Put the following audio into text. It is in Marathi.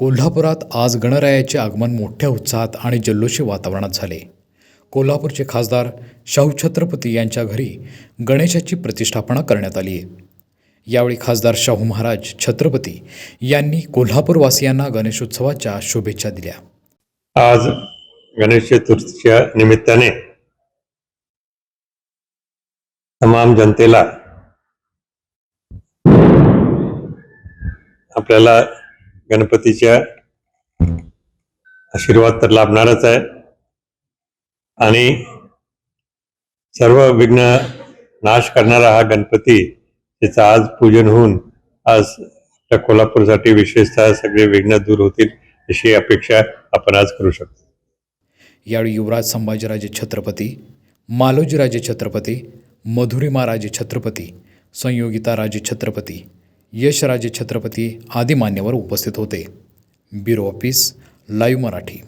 कोल्हापुरात आज गणरायाचे आगमन मोठ्या उत्साहात आणि जल्लोषी वातावरणात झाले. कोल्हापूरचे खासदार शाहू छत्रपती यांच्या घरी गणेशाची प्रतिष्ठापना करण्यात आली आहे. यावेळी खासदार शाहू महाराज छत्रपती यांनी कोल्हापूरवासियांना गणेशोत्सवाच्या शुभेच्छा दिल्या. आज गणेश चतुर्थीच्या निमित्ताने तमाम जनतेला आपल्याला गणपतीच्या आशीर्वाद तर लाभणारच आहे. आणि सर्व विघ्न नाश करणारा हा गणपती त्याचं आज पूजन होऊन आज आपल्या कोल्हापूरसाठी विशेषतः सगळे विघ्न दूर होतील अशी अपेक्षा आपण आज करू शकतो. यावेळी युवराज संभाजीराजे छत्रपती मालोजीराजे छत्रपती मधुरिमाराजे छत्रपती संयोगिता राजे छत्रपती यशराजे छत्रपती आदी मान्यवर उपस्थित होते. Bureau office live Marathi.